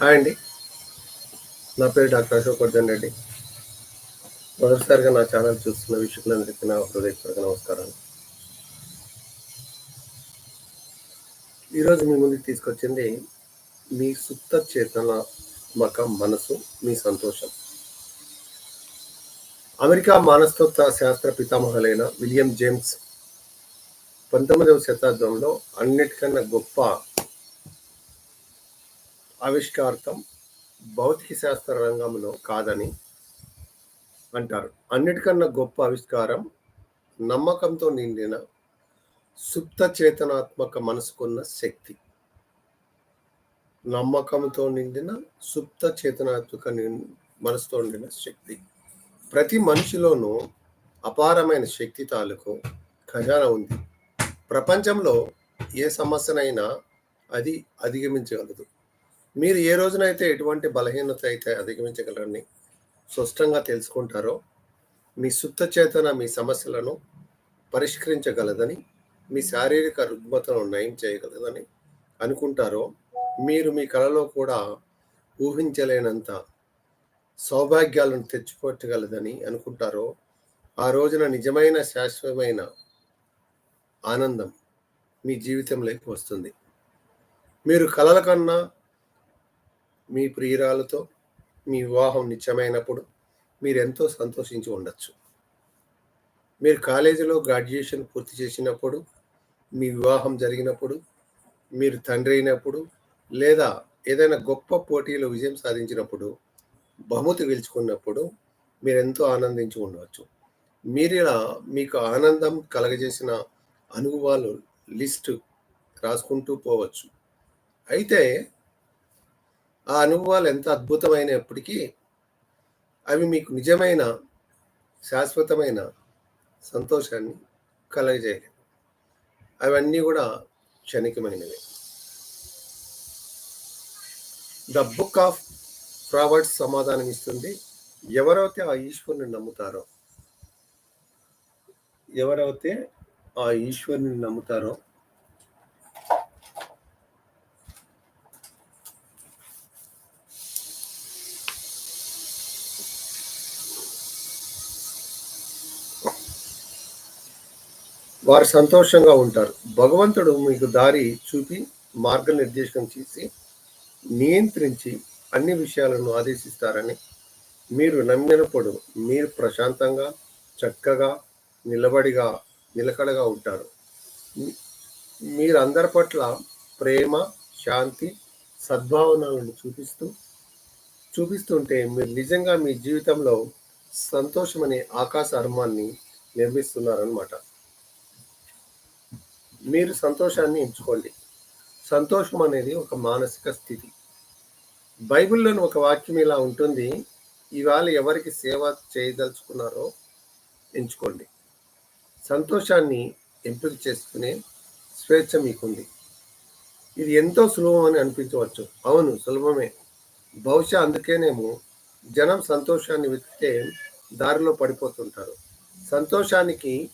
Hi అండి. నా పేరు డాక్టర్ అశోక్ వర్ధన్ రెడ్డి. మొదటిసారిగా నా ఛానల్ చూస్తున్న వీక్షకులందరికీ నా హృదయపూర్వక నమస్కారాలు. ఈరోజు మీ ముందుకు తీసుకొచ్చింది మీ సుప్త చేతన మక మనసు మీ సంతోషం. అమెరికా మానస్తత్వ శాస్త్ర పితామహులైన విలియం జేమ్స్ పంతొమ్మిదవ శతాబ్దంలో అన్నిటికన్నా గొప్ప ఆవిష్కార్థం భౌతిక శాస్త్ర రంగంలో కాదని అంటారు. అన్నిటికన్నా గొప్ప ఆవిష్కారం నమ్మకంతో నిండిన సుప్త చేతనాత్మక మనసుకున్న శక్తి. నమ్మకంతో నిండిన సుప్త చేతనాత్మక మనసుతో నిండిన శక్తి. ప్రతి మనిషిలోనూ అపారమైన శక్తి తాలూకు ఖజానా ఉంది. ప్రపంచంలో ఏ సమస్యనైనా అది అధిగమించగలదు. మీరు ఏ రోజునైతే ఎటువంటి బలహీనత అయితే అధిగమించగలరని స్పష్టంగా తెలుసుకుంటారో మీ సుప్త చేతన మీ సమస్యలను పరిష్కరించగలదని మీ శారీరక రుగ్మతను నయం చేయగలదని అనుకుంటారో మీరు మీ కళలో కూడా ఊహించలేనంత సౌభాగ్యాలను తెచ్చిపెట్టగలదని అనుకుంటారో ఆ రోజున నిజమైన శాశ్వతమైన ఆనందం మీ జీవితంలోకి వస్తుంది. మీరు కలల కన్నా మీ ప్రియురాలతో మీ వివాహం నిత్యమైనప్పుడు మీరు ఎంతో సంతోషించి ఉండొచ్చు. మీరు కాలేజీలో గ్రాడ్యుయేషన్ పూర్తి చేసినప్పుడు మీ వివాహం జరిగినప్పుడు మీరు తండ్రి అయినప్పుడు లేదా ఏదైనా గొప్ప పోటీలో విజయం సాధించినప్పుడు బహుమతి గెలుచుకున్నప్పుడు మీరు ఎంతో ఆనందించి ఉండవచ్చు. మీరు ఇలా మీకు ఆనందం కలగజేసిన అనుభవాలు లిస్టు రాసుకుంటూ పోవచ్చు. అయితే ఆ అనుభవాలు ఎంత అద్భుతమైనప్పటికీ అవి మీకు నిజమైన శాశ్వతమైన సంతోషాన్ని కలగజేయలేదు అవన్నీ కూడా క్షణికమైనవి. ద బుక్ ఆఫ్ ప్రావర్డ్స్ సమాధానం ఇస్తుంది. ఎవరైతే ఆ ఈశ్వరుని నమ్ముతారో ఎవరైతే ఆ ఈశ్వరుని నమ్ముతారో వారు సంతోషంగా ఉంటారు. భగవంతుడు మీకు దారి చూపి మార్గనిర్దేశం చేసి నియంత్రించి అన్ని విషయాలను ఆదేశిస్తారని మీరు నమ్మినప్పుడు మీరు ప్రశాంతంగా చక్కగా నిలబడిగా నిలకడగా ఉంటారు. మీరందరి మీరు అందరి పట్ల ప్రేమ శాంతి సద్భావనలను చూపిస్తూ చూపిస్తుంటే మీరు నిజంగా మీ జీవితంలో సంతోషం అనే ఆకాశ అర్మాన్ని నిర్మిస్తున్నారనమాట మీరు సంతోషాన్ని ఎంచుకోండి. సంతోషం అనేది ఒక మానసిక స్థితి. బైబిల్లోని ఒక వాక్యం ఇలా ఉంటుంది ఇవాళ ఎవరికి సేవ చేయదలుచుకున్నారో ఎంచుకోండి. సంతోషాన్ని ఎంపిక చేసుకునే స్వేచ్ఛ మీకుంది. ఇది ఎంతో సులభం అని అనిపించవచ్చు. అవును సులభమే. బహుశా అందుకేనేమో జనం సంతోషాన్ని వెతికితే దారిలో పడిపోతుంటారు. సంతోషానికి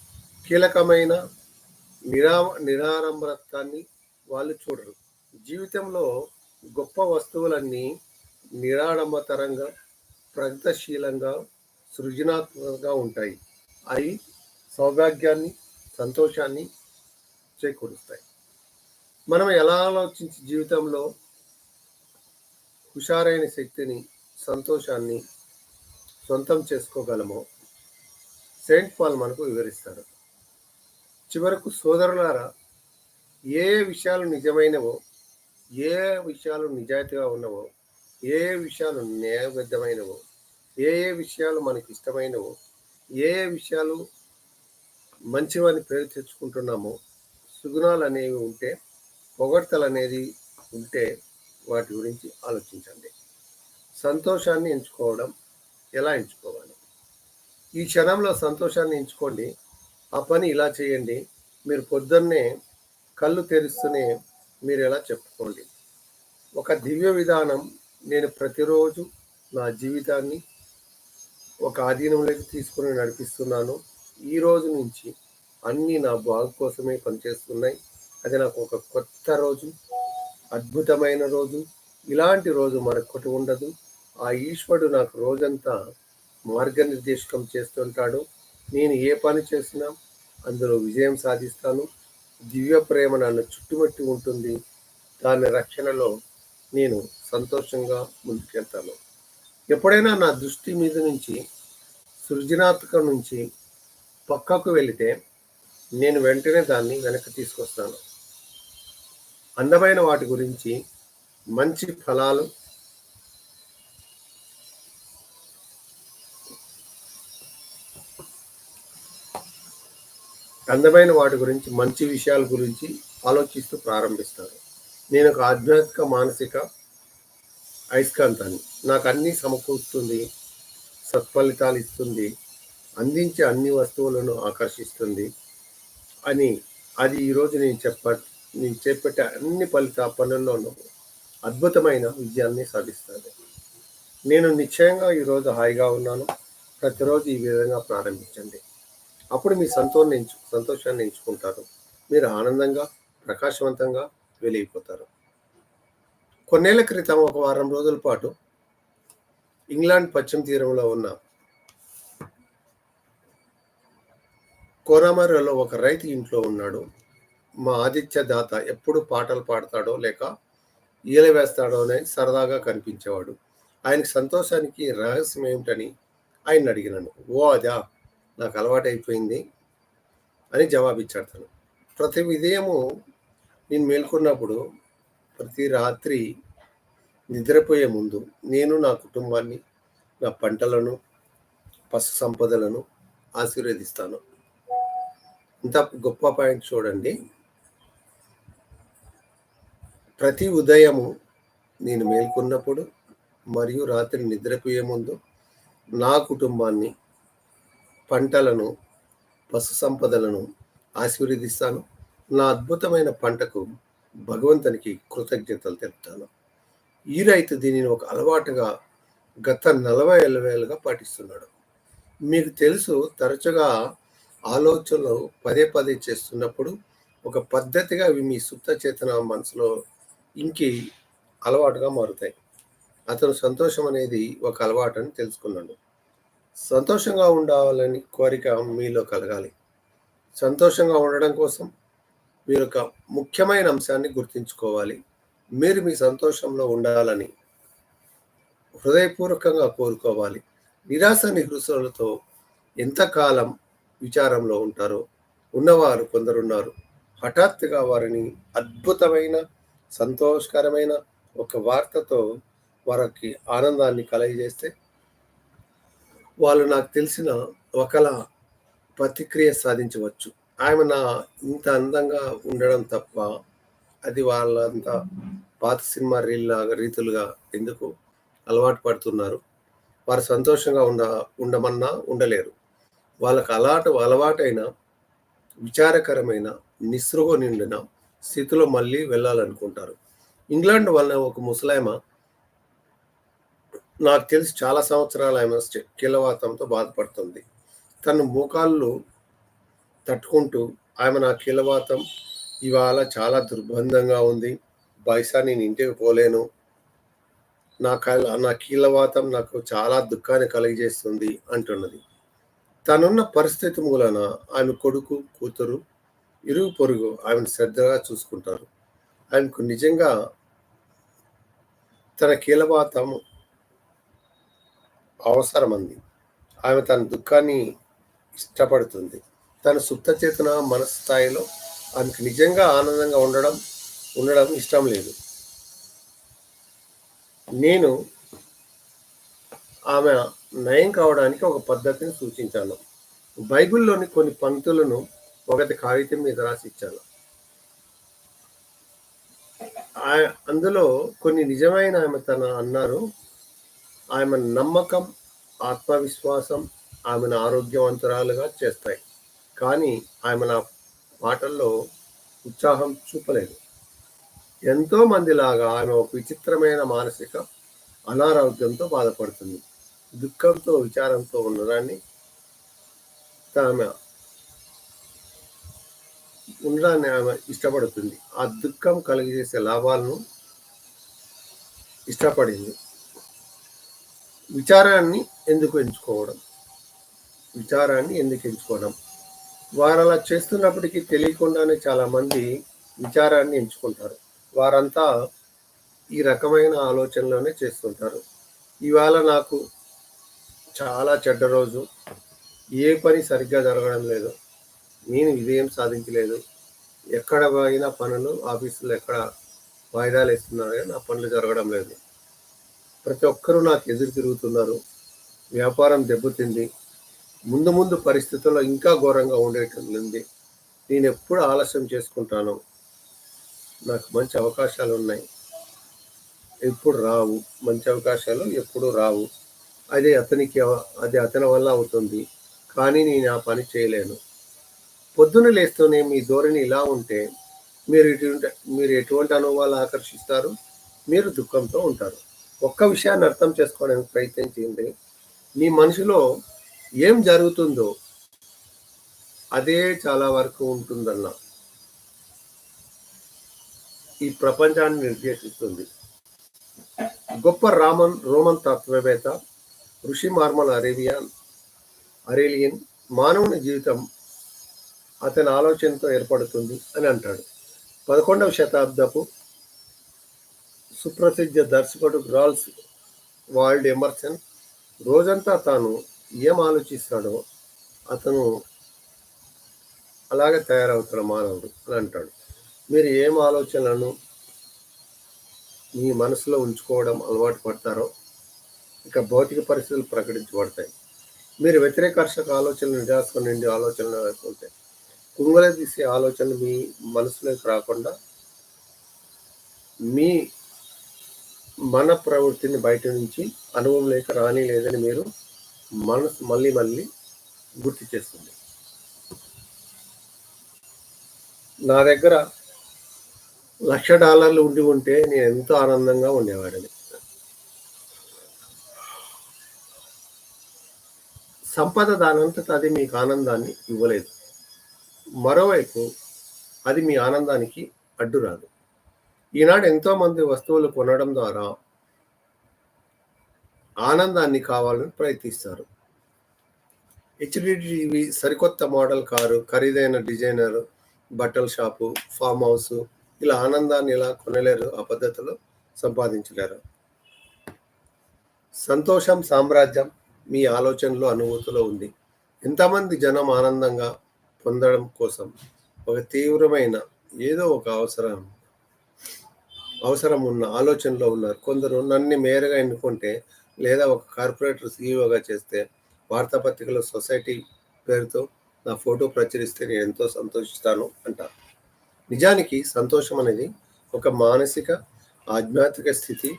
కీలకమైన నిరా నిరాడంబరత్వాన్ని వాళ్ళు చూడరు. జీవితంలో గొప్ప వస్తువులన్నీ నిరాడంబతరంగా ప్రగతిశీలంగా సృజనాత్మకంగా ఉంటాయి. అవి సౌభాగ్యాన్ని సంతోషాన్ని చేకూరుస్తాయి. మనం ఎలా ఆలోచించి జీవితంలో హుషారైన శక్తిని సంతోషాన్ని సొంతం చేసుకోగలమో సెయింట్ పాల్ మనకు వివరిస్తారు. చివరకు సోదరులారా ఏ విషయాలు నిజమైనవో ఏ విషయాలు నిజాయితీగా ఉన్నవో ఏ విషయాలు న్యాయబద్ధమైనవో ఏ ఏ విషయాలు మనకి ఇష్టమైనవో ఏ ఏ విషయాలు మంచివని పేరు తెచ్చుకుంటున్నామో సుగుణాలు అనేవి ఉంటే పొగడ్తలు అనేది ఉంటే వాటి గురించి ఆలోచించండి. సంతోషాన్ని ఎంచుకోవడం ఎలా ఎంచుకోవాలి? ఈ క్షణంలో సంతోషాన్ని ఎంచుకోండి. ఆ పని ఇలా చేయండి. మీరు పొద్దున్నే కళ్ళు తెరుస్తూనే మీరు ఎలా చెప్పుకోండి. ఒక దివ్య విధానం నేను ప్రతిరోజు నా జీవితాన్ని ఒక ఆధీనంలోకి తీసుకుని నడిపిస్తున్నాను. ఈ రోజు నుంచి అన్నీ నా బాగు కోసమే పనిచేస్తున్నాయి. అది నాకు ఒక కొత్త రోజు అద్భుతమైన రోజు. ఇలాంటి రోజు మరొకటి ఉండదు. ఆ ఈశ్వరుడు నాకు రోజంతా మార్గనిర్దేశకం చేస్తుంటాడు. నేను ఏ పని చేసినా అందులో విజయం సాధిస్తాను. దివ్య ప్రేమ నన్ను చుట్టుమట్టి ఉంటుంది. దాని రక్షణలో నేను సంతోషంగా ముందుకెళ్తాను. ఎప్పుడైనా నా దృష్టి మీద నుంచి సృజనాత్మకం నుంచి పక్కకు వెళితే నేను వెంటనే దాన్ని వెనక్కి తీసుకొస్తాను. అందమైన వాటి గురించి మంచి ఫలాలు అందమైన వాటి గురించి మంచి విషయాల గురించి ఆలోచిస్తూ ప్రారంభిస్తారు. నేను ఒక ఆధ్యాత్మిక మానసిక అయస్కాంతాన్ని నాకు అన్నీ సమకూరుస్తుంది సత్ఫలితాలు ఇస్తుంది అందించే అన్ని వస్తువులను ఆకర్షిస్తుంది అని అది ఈరోజు నేను చెప్ప నేను చేపట్టే అన్ని ఫలిత పనుల్లోనూ అద్భుతమైన విజయాన్ని సాధిస్తుంది. నేను నిశ్చయంగా ఈరోజు హాయిగా ఉన్నాను. ప్రతిరోజు ఈ విధంగా ప్రారంభించండి. అప్పుడు మీ సంతోషాన్ని ఎంచు సంతోషాన్ని ఎంచుకుంటారు మీరు ఆనందంగా ప్రకాశవంతంగా వెలిగిపోతారు. కొన్నేళ్ళ క్రితం ఒక వారం రోజుల పాటు ఇంగ్లాండ్ పశ్చిమ తీరంలో ఉన్న కోరామర్రలో ఒక రైతు ఇంట్లో ఉన్నాడు. మా ఆదిత్య దాత ఎప్పుడు పాటలు పాడతాడో లేక ఈల వేస్తాడో అని సరదాగా కనిపించేవాడు. ఆయనకి సంతోషానికి రహస్యం ఏమిటని ఆయన అడిగినాను. ఓ అదా! నాకు అలవాటైపోయింది అని జవాబిచ్చాడు తను. ప్రతి ఉదయము నేను మేల్కొన్నప్పుడు ప్రతి రాత్రి నిద్రపోయే ముందు నేను నా కుటుంబాన్ని నా పంటలను పశు సంపదలను ఆశీర్వదిస్తాను. ఇంత గొప్ప పాయింట్ చూడండి. ప్రతి ఉదయము నేను మేల్కొన్నప్పుడు మరియు రాత్రి నిద్రపోయే ముందు నా కుటుంబాన్ని పంటలను పశు సంపదలను ఆశీర్వదిస్తాను. నా అద్భుతమైన పంటకు భగవంతునికి కృతజ్ఞతలు తెలుపుతాను. ఈ రైతు దీనిని ఒక అలవాటుగా గత నలభై వేలుగా పాటిస్తున్నాడు. మీకు తెలుసు తరచుగా ఆలోచనలు పదే పదే చేస్తున్నప్పుడు ఒక పద్ధతిగా అవి మీ సుప్త చేతన మనసులో ఇంకి అలవాటుగా మారుతాయి. అతను సంతోషం అనేది ఒక అలవాటు అని తెలుసుకున్నాడు. సంతోషంగా ఉండాలని కోరిక మీలో కలగాలి. సంతోషంగా ఉండడం కోసం మీరు ఒక ముఖ్యమైన అంశాన్ని గుర్తుంచుకోవాలి. మీరు మీ సంతోషంలో ఉండాలని హృదయపూర్వకంగా కోరుకోవాలి. నిరాశ నిహృసులతో ఎంతకాలం విచారంలో ఉంటారో ఉన్నవారు కొందరున్నారు. హఠాత్తుగా వారిని అద్భుతమైన సంతోషకరమైన ఒక వార్తతో వారికి ఆనందాన్ని కలగజేస్తే వాళ్ళు నాకు తెలిసిన ఒకలా ప్రతిక్రియ సాధించవచ్చు. ఆమె నా ఇంత అందంగా ఉండడం తప్ప అది వాళ్ళంతా పాత సినిమా రీల్లాగా రీతులుగా ఎందుకు అలవాటు పడుతున్నారు? వారు సంతోషంగా ఉండ ఉండమన్నా ఉండలేరు. వాళ్ళకు అలవాటు అలవాటైన విచారకరమైన నిస్సృహ నిండిన స్థితిలో మళ్ళీ వెళ్ళాలనుకుంటారు. ఇంగ్లాండ్ వలన ఒక ముసలాయమ నాకు తెలిసి చాలా సంవత్సరాలు ఆమె కీలవాతంతో బాధపడుతుంది. తన మోకాళ్ళు తట్టుకుంటూ ఆమె నా కీలవాతం ఇవాళ చాలా దుర్బంధంగా ఉంది. బైసా నేను ఇంటికి పోలేను. నా కళ నా కీలవాతం నాకు చాలా దుఃఖాన్ని కలిగజేస్తుంది అంటున్నది. తనున్న పరిస్థితి మూలన ఆమె కొడుకు కూతురు ఇరుగు పొరుగు ఆమెను శ్రద్ధగా చూసుకుంటారు. ఆమెకు నిజంగా తన కీలవాతం అవసరం అంది ఆమె తన దుఃఖాన్ని ఇష్టపడుతుంది. తన సుప్త చేతన మనస్థాయిలో ఆమెకు నిజంగా ఆనందంగా ఉండడం ఉండడం ఇష్టం లేదు. నేను ఆమె నయం కావడానికి ఒక పద్ధతిని సూచించాను. బైబిల్లోని కొన్ని పంక్తులను ఒకటి కాగితం మీద రాసి ఇచ్చాను. అందులో కొన్ని నిజమైన ఆమె తన అన్నారు. ఆమె నమ్మకం ఆత్మవిశ్వాసం ఆమెను ఆరోగ్యవంతురాలుగా చేస్తాయి. కానీ ఆమె నా మాటల్లో ఉత్సాహం చూపలేదు. ఎంతో మందిలాగా ఆమె ఒక విచిత్రమైన మానసిక అనారోగ్యంతో బాధపడుతుంది. దుఃఖంతో విచారంతో ఉన్నదాన్ని ఆమె ఉండడాన్ని ఆమె ఇష్టపడుతుంది. ఆ దుఃఖం కలిగజేసే లాభాలను ఇష్టపడింది. విచారాన్ని ఎందుకు ఎంచుకోవడం? విచారాన్ని ఎందుకు ఎంచుకోవడం? వారు అలా చేస్తున్నప్పటికీ తెలియకుండానే చాలామంది విచారాన్ని ఎంచుకుంటారు. వారంతా ఈ రకమైన ఆలోచనలోనే చేస్తుంటారు. ఇవాళ నాకు చాలా చెడ్డ రోజు. ఏ పని సరిగ్గా జరగడం లేదు. నేను విజయం సాధించలేదు. ఎక్కడ పోయినా పనులు ఆఫీసులో ఎక్కడ వాయిదాలు ఇస్తున్నారు నా పనులు జరగడం లేదు. ప్రతి ఒక్కరూ నాకు ఎదురు తిరుగుతున్నారు. వ్యాపారం దెబ్బతింది. ముందు ముందు పరిస్థితుల్లో ఇంకా ఘోరంగా ఉండేటుంది నేను ఎప్పుడు ఆలస్యం చేసుకుంటాను. నాకు మంచి అవకాశాలు ఉన్నాయి ఎప్పుడు రావు. మంచి అవకాశాలు ఎప్పుడు రావు. అది అతనికి అది అతని వల్ల అవుతుంది. కానీ నేను ఆ పని చేయలేను. పొద్దున లేస్తూనే మీ ధోరణి ఇలా ఉంటే మీరు ఎటువంటి మీరు ఎటువంటి అనుభవాలు ఆకర్షిస్తారు? మీరు దుఃఖంతో ఉంటారు. ఒక్క విషయాన్ని అర్థం చేసుకోవడానికి ప్రయత్నించండి నీ మనసులో ఏం జరుగుతుందో అదే చాలా వరకు ఉంటుందన్న. ఈ ప్రపంచాన్ని నిర్దేశిస్తుంది. గొప్ప రామన్ రోమన్ తత్వవేత్త ఋషి మార్మల్ అరేబియన్ అరేలియన్ మానవుని జీవితం అతని ఆలోచనతో ఏర్పడుతుంది అని అంటాడు. పదకొండవ శతాబ్దపు సుప్రసిద్ధ దర్శకుడు గ్రాల్స్ వాల్డ్ ఎమర్సన్ రోజంతా తాను ఏం ఆలోచిస్తాడో అతను అలాగే తయారవుతాడు మానవుడు అని అంటాడు. మీరు ఏం ఆలోచనలను మీ మనసులో ఉంచుకోవడం అలవాటు పడతారో ఇక భౌతిక పరిస్థితులు ప్రకటించబడతాయి. మీరు వ్యతిరేకర్షక ఆలోచనలు నిరాశ నుండి ఆలోచనలు వేసుకుంటే కుంగల తీసే ఆలోచనలు మీ మనసులోకి రాకుండా మీ మన ప్రవృత్తిని బయట నుంచి అనుభవం లేక రాని లేదని మీరు మనసు మళ్ళీ మళ్ళీ గుర్తు చేస్తుంది. నా దగ్గర లక్ష డాలర్లు ఉండి ఉంటే నేను ఎంతో ఆనందంగా ఉండేవాడిని. సంపద దానంతట అది మీకు ఆనందాన్ని ఇవ్వలేదు. మరోవైపు అది మీ ఆనందానికి అడ్డు రాదు ఈనాడు ఎంతో మంది వస్తువులు కొనడం ద్వారా ఆనందాన్ని కావాలని ప్రయత్నిస్తారు. హెచ్డిటివి సరికొత్త మోడల్ కారు ఖరీదైన డిజైనర్ బట్టల షాపు ఫామ్ హౌస్ ఇలా ఆనందాన్ని ఇలా కొనలేరు ఆ పద్ధతిలో సంపాదించలేరు. సంతోషం సామ్రాజ్యం మీ ఆలోచనలో అనుభూతిలో ఉంది. ఎంతమంది జనం ఆనందంగా పొందడం కోసం ఒక తీవ్రమైన ఏదో ఒక అవసరం అవసరం ఉన్న ఆలోచనలో ఉన్నారు. కొందరు నన్ను మేరగా ఎన్నుకుంటే లేదా ఒక కార్పొరేటర్ సీఈఓగా చేస్తే వార్తాపత్రికలో సొసైటీ పేరుతో నా ఫోటో ప్రచురిస్తే నేను ఎంతో సంతోషిస్తాను అంటారు. నిజానికి సంతోషం అనేది ఒక మానసిక ఆధ్యాత్మిక స్థితి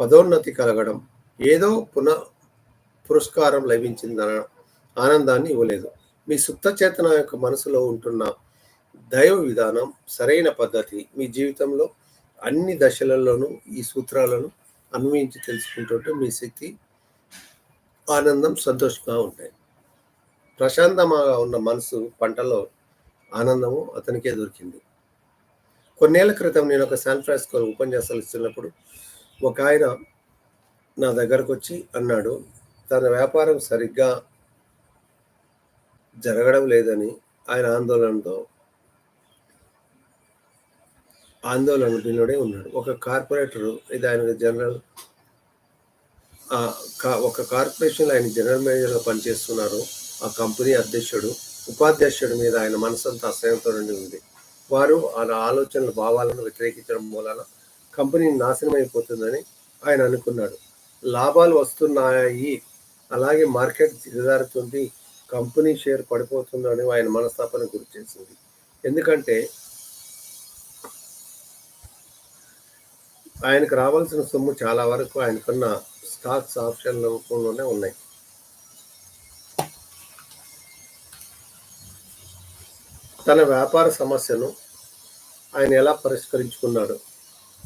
పదోన్నతి కలగడం ఏదో పునః పురస్కారం లభించిందన ఆనందాన్ని ఇవ్వలేదు. మీ సుప్త చేతన యొక్క మనసులో ఉంటున్న దైవ విధానం సరైన పద్ధతి మీ జీవితంలో అన్ని దశలలోనూ ఈ సూత్రాలను అన్వయించి తెలుసుకుంటుంటే మీ శక్తి ఆనందం సంతోషంగా ఉంటాయి. ప్రశాంతంగా ఉన్న మనసు పంటలో ఆనందము అతనికే దొరికింది. కొన్నేళ్ళ క్రితం నేను ఒక శాన్ ఫ్రాన్సిస్కో ఉపన్యాసాలు ఇస్తున్నప్పుడు ఒక ఆయన నా దగ్గరకు వచ్చి అన్నాడు తన వ్యాపారం సరిగ్గా జరగడం లేదని ఆయన ఆందోళనతో ఆందోళనలోనే ఉన్నాడు. ఒక కార్పొరేటర్ ఇది ఆయన జనరల్ ఒక కార్పొరేషన్లో ఆయన జనరల్ మేనేజర్గా పనిచేస్తున్నారు. ఆ కంపెనీ అధ్యక్షుడు ఉపాధ్యక్షుడి మీద ఆయన మనసంతా అసహ్యంతో నుండి ఉంది. వారు ఆయన ఆలోచనల భావాలను వ్యతిరేకించడం మూలన కంపెనీ నాశనం అయిపోతుందని ఆయన అనుకున్నాడు. లాభాలు వస్తున్నాయి అలాగే మార్కెట్ దిగజారుతుంది కంపెనీ షేర్ పడిపోతుందని ఆయన మనస్తాపన గురి చేసింది. ఎందుకంటే ఆయనకు రావాల్సిన సొమ్ము చాలా వరకు ఆయనకున్న స్టాక్స్ ఆప్షన్ల రూపంలోనే ఉన్నాయి. తన వ్యాపార సమస్యను ఆయన ఎలా పరిష్కరించుకున్నాడు?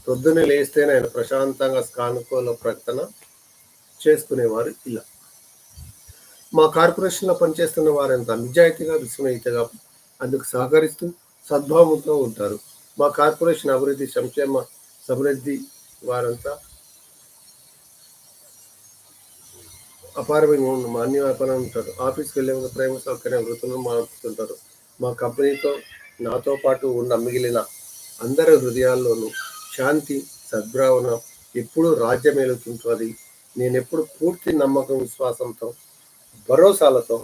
పొద్దున్నే లేస్తేనే ఆయన ప్రశాంతంగా సానుకూల ప్రకటన చేసుకునేవారు ఇలా. మా కార్పొరేషన్లో పనిచేస్తున్న వారంతా నిజాయితీగా విస్మయితగా అందుకు సహకరిస్తూ సద్భావంతో ఉంటారు. మా కార్పొరేషన్ అభివృద్ధి సంక్షేమ సమృద్ధి వారంతా అపారమైన అన్ని వ్యాపారం ఉంటారు. ఆఫీస్కి వెళ్ళే ప్రేమ సౌకర్యం వృత్తులను మారుతుంటారు మా కంపెనీతో నాతో పాటు ఉన్న మిగిలిన అందరి హృదయాల్లోనూ శాంతి సద్భావన ఎప్పుడు రాజ్యమేలుతుంటుంది. నేను ఎప్పుడు పూర్తి నమ్మకం విశ్వాసంతో భరోసాలతో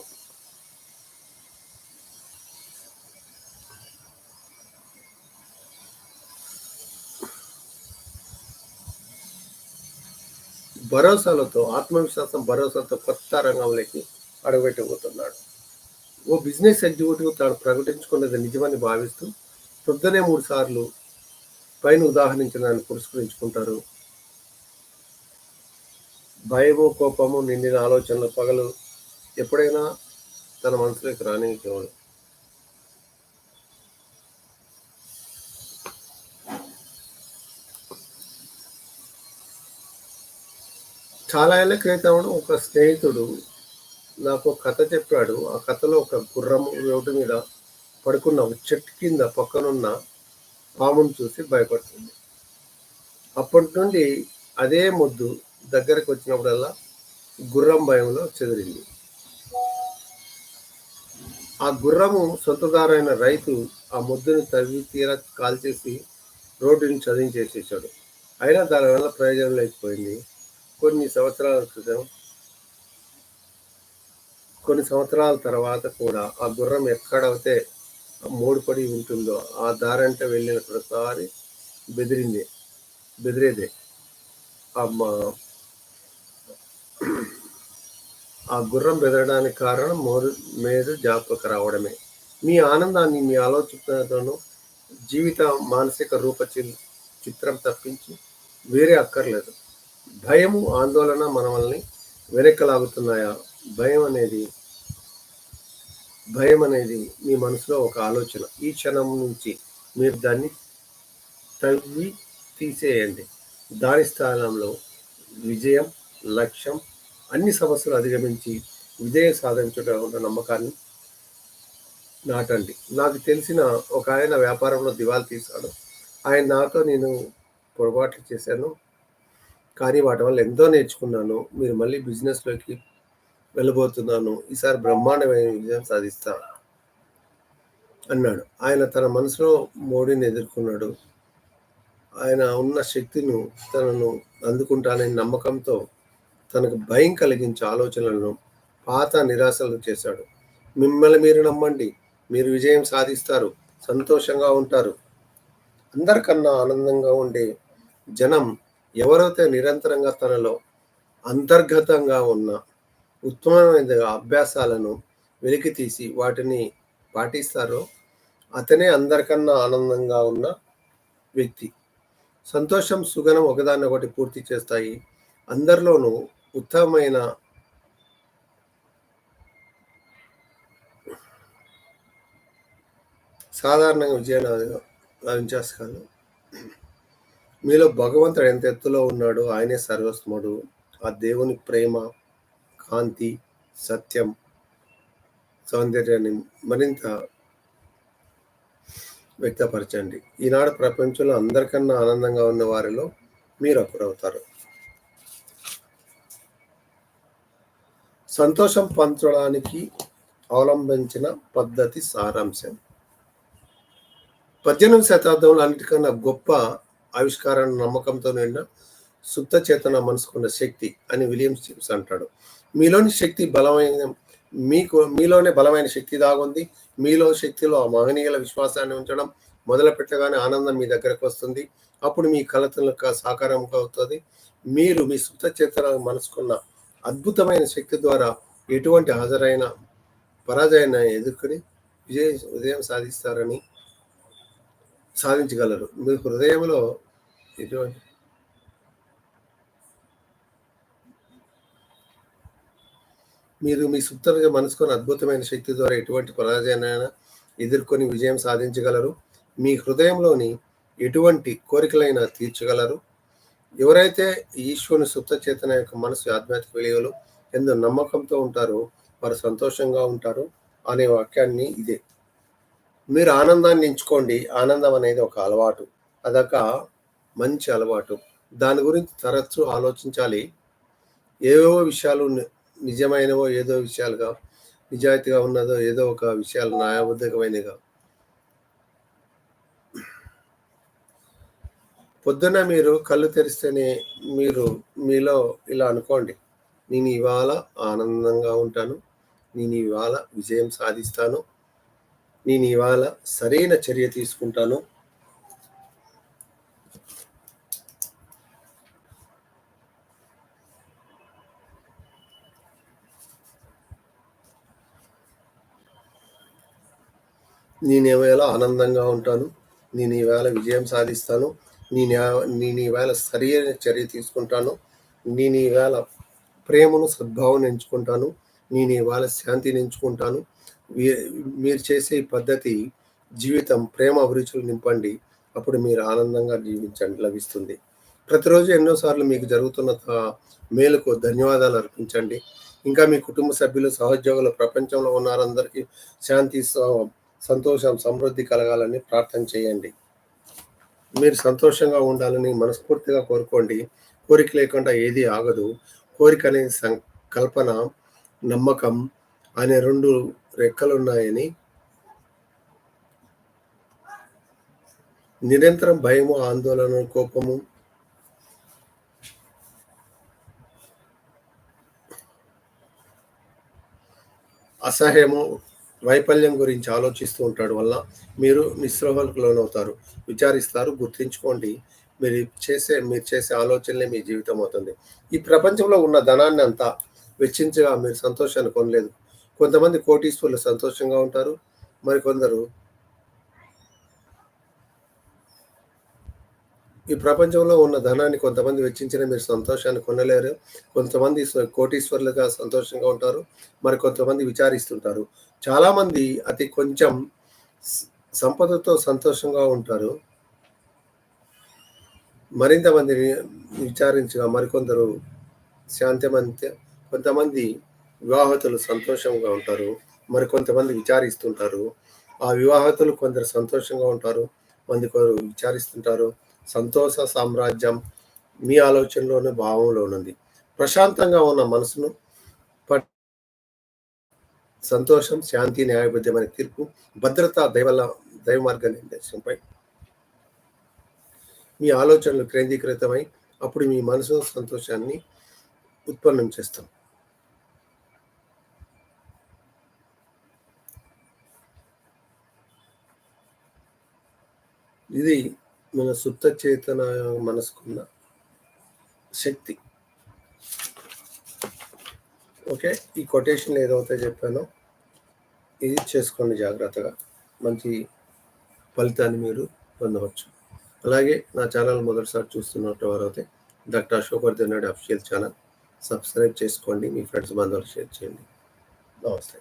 భరోసాలతో ఆత్మవిశ్వాసం భరోసాతో కొత్త రంగంలోకి అడుగుపెట్టబోతున్నాడు. ఓ బిజినెస్ ఎగ్జిక్యూటివ్ తాను ప్రకటించుకున్నది నిజమని భావిస్తూ పొద్దునే మూడు సార్లు పైన ఉదాహరించిన దాన్ని పురస్కరించుకుంటారు. భయము కోపము నిండిన ఆలోచనలు పగలు ఎప్పుడైనా తన మనసులోకి రానివ్వడు చాలా ఏళ్ళ క్రితం ఒక స్నేహితుడు నాకు ఒక కథ చెప్పాడు. ఆ కథలో ఒక గుర్రం రోడ్డు మీద పడుకున్న చెట్టు కింద పక్కనున్న పామును చూసి భయపడుతుంది. అప్పటి నుండి అదే ముద్దు దగ్గరకు వచ్చినప్పుడల్లా గుర్రం భయంలో చెదిరింది. ఆ గుర్రము సొంతదారైన రైతు ఆ ముద్దుని తవ్వి తీర కాల్చేసి రోడ్డుని చదివించేసేసాడు. అయినా దానివల్ల ప్రయోజనం లేకపోయింది. కొన్ని సంవత్సరాల క్రితం కొన్ని సంవత్సరాల తర్వాత కూడా ఆ గుర్రం ఎక్కడైతే మూడుపడి ఉంటుందో ఆ దారంట వెళ్ళిన ప్రతిసారి బెదిరింది బెదిరేదే. అమ్మ ఆ గుర్రం బెదరడానికి కారణం మోరు మేరు జాపక రావడమే. మీ ఆనందాన్ని మీ ఆలోచనతోనూ జీవిత మానసిక రూప చి- చిత్రం తప్పించి వేరే అక్కర్లేదు. భయము ఆందోళన మనల్ని వెనక్కలాగుతున్నాయా? భయం అనేది భయం అనేది మీ మనసులో ఒక ఆలోచన. ఈ క్షణం నుంచి మీరు దాన్ని తవ్వి తీసేయండి. దాని స్థానంలో విజయం లక్ష్యం అన్ని సమస్యలు అధిగమించి విజయం సాధించడం ఉన్న నమ్మకాన్ని నాటండి. నాకు తెలిసిన ఒక ఆయన వ్యాపారంలో దివాలు తీశాడు. ఆయన నాతో నేను పొరపాట్లు చేశాను. కానీ వాటి వల్ల ఎంతో నేర్చుకున్నాను. మీరు మళ్ళీ బిజినెస్లోకి వెళ్ళబోతున్నాను. ఈసారి బ్రహ్మాండమైన విజయం సాధిస్తా అన్నాడు. ఆయన తన మనసులో మోడీని ఎదుర్కొన్నాడు. ఆయన ఉన్న శక్తిను తనను అందుకుంటానని నమ్మకంతో తనకు భయం కలిగించే ఆలోచనలను పాత నిరాశలు చేశాడు. మిమ్మల్ని మీరు నమ్మండి. మీరు విజయం సాధిస్తారు. సంతోషంగా ఉంటారు. అందరికన్నా ఆనందంగా ఉండే జనం ఎవరైతే నిరంతరంగా తనలో అంతర్గతంగా ఉన్న ఉత్తమమైన అభ్యాసాలను వెలికి తీసి వాటిని పాటిస్తారో అతనే అందరికన్నా ఆనందంగా ఉన్న వ్యక్తి. సంతోషం సుగనం ఒకదాన్ని ఒకటి పూర్తి చేస్తాయి. అందరిలోనూ ఉత్తమమైన సాధారణంగా విజయాన్ని సాధించేస్తాను మీలో భగవంతుడు ఎంత ఎత్తులో ఉన్నాడో ఆయనే సర్వస్వముడు. ఆ దేవుని ప్రేమ కాంతి సత్యం సౌందర్యాన్ని మరింత వ్యక్తపరచండి. ఈనాడు ప్రపంచంలో అందరికన్నా ఆనందంగా ఉన్న వారిలో మీరు ఒకరవుతారు. సంతోషం పంచడానికి అవలంబించిన పద్ధతి సారాంశం. పద్దెనిమిది శతాబ్దంలో అన్నిటికన్నా గొప్ప ఆవిష్కారాన్ని నమ్మకంతో నిండిన సుప్త చేతన మనసుకున్న శక్తి అని విలియం స్టీవ్స్ అంటాడు. మీలోని శక్తి బలమైన మీకు మీలోనే బలమైన శక్తి దాగుంది. మీలో శక్తిలో ఆ మహనీయుల విశ్వాసాన్ని ఉంచడం మొదలు పెట్టగానే ఆనందం మీ దగ్గరకు వస్తుంది. అప్పుడు మీ కలతలకు సాకారం అవుతుంది. మీరు మీ సుప్త చేతన మనసుకున్న అద్భుతమైన శక్తి ద్వారా ఎటువంటి హాజరైన పరాజయాన్ని ఎదుర్కొని విజయ విజయం సాధిస్తారని సాధించగలరు. మీ హృదయంలో ఎటువంటి మీరు మీ సుప్తంగా మనసుకొని అద్భుతమైన శక్తి ద్వారా ఎటువంటి పరాజయాన్ని ఎదుర్కొని విజయం సాధించగలరు. మీ హృదయంలోని ఎటువంటి కోరికలైనా తీర్చగలరు. ఎవరైతే ఈశ్వరుని సుప్త చేతన యొక్క మనసు ఆధ్యాత్మిక విలువలు ఎందు నమ్మకంతో ఉంటారో వారు సంతోషంగా ఉంటారు అనే వాక్యాన్ని ఇదే. మీరు ఆనందాన్ని ఎంచుకోండి. ఆనందం అనేది ఒక అలవాటు. అదొక మంచి అలవాటు. దాని గురించి తరచూ ఆలోచించాలి. ఏవేవో విషయాలు నిజమైనవో ఏదో విషయాలుగా నిజాయితీగా ఉన్నదో ఏదో ఒక విషయాలు న్యాయబద్ధకమైనగా పొద్దున్న మీరు కళ్ళు తెరిస్తేనే మీరు మీలో ఇలా అనుకోండి. నేను ఇవాళ ఆనందంగా ఉంటాను. నేను ఇవాళ విజయం సాధిస్తాను. నేను ఇవాళ సరైన చర్య తీసుకుంటాను. నేను ఆనందంగా ఉంటాను నేను ఈవేళ విజయం సాధిస్తాను నేను నేను ఈవేళ సరైన చర్య తీసుకుంటాను నేను ఈవేళ ప్రేమను సద్భావం ఎంచుకుంటాను నేను ఇవాళ శాంతిని ఎంచుకుంటాను మీరు చేసే పద్ధతి జీవితం ప్రేమ అభిరుచులు నింపండి అప్పుడు మీరు ఆనందంగా జీవించండి లభిస్తుంది. ప్రతిరోజు ఎన్నోసార్లు మీకు జరుగుతున్న త- మేలుకు ధన్యవాదాలు అర్పించండి. ఇంకా మీ కుటుంబ సభ్యులు సహోద్యోగులు ప్రపంచంలో ఉన్నారందరికీ శాంతి సంతోషం సమృద్ధి కలగాలని ప్రార్థన చేయండి. మీరు సంతోషంగా ఉండాలని మనస్ఫూర్తిగా కోరుకోండి. కోరిక లేకుండా ఏది ఆగదు. కోరిక అనే సంకల్పన నమ్మకం అనే రెండు రెక్కలున్నాయని నిరంతరం భయము ఆందోళన కోపము అసహ్యము వైఫల్యం గురించి ఆలోచిస్తూ ఉంటాడు వల్ల మీరు నిస్పృహలకు లోనవుతారు విచారిస్తారు గుర్తించుకోండి. మీరు చేసే మీరు చేసే ఆలోచనలే మీ జీవితం అవుతుంది. ఈ ప్రపంచంలో ఉన్న ధనాన్ని అంతా వెచ్చించగా మీరు సంతోషాన్ని కొనలేదు. కొంతమంది కోటీశ్వరులు సంతోషంగా ఉంటారు. మరికొందరు ఈ ప్రపంచంలో ఉన్న ధనాన్ని కొంతమంది వెచ్చించిన మీరు సంతోషాన్ని కొనలేరు. కొంతమంది కోటీశ్వరులుగా సంతోషంగా ఉంటారు. మరి కొంతమంది విచారిస్తుంటారు. చాలామంది అతి కొంచెం సంపదతో సంతోషంగా ఉంటారు. మరింత మందిని విచారించగా మరికొందరు శాంతమంత కొంతమంది వివాహతులు సంతోషంగా ఉంటారు. మరి కొంతమంది విచారిస్తుంటారు. ఆ వివాహతులు కొందరు సంతోషంగా ఉంటారు. మంది కొందరు విచారిస్తుంటారు. సంతోష సామ్రాజ్యం మీ ఆలోచనలోనే భావంలో ఉన్నది. ప్రశాంతంగా ఉన్న మనసును పట్ సంతోషం శాంతి న్యాయబద్ధమైన తీర్పు భద్రత దైవల దైవ మార్గ నిర్దేశంపై మీ ఆలోచనలు కేంద్రీకృతమై అప్పుడు మీ మనసు సంతోషాన్ని ఉత్పన్నం చేస్తాం ఇది మన సుప్త చేతన మనసుకున్న శక్తి. ఓకే ఈ కొటేషన్ ఏదైతే చెప్పానో ఇది చేసుకోండి జాగ్రత్తగా. మంచి ఫలితాన్ని మీరు పొందవచ్చు. అలాగే నా ఛానల్ మొదటిసారి చూస్తున్నట్టు వారైతే doctor Ashok Vardhan Reddy official channel subscribe చేసుకోండి. మీ ఫ్రెండ్స్ బంధువులు షేర్ చేయండి. నమస్తే.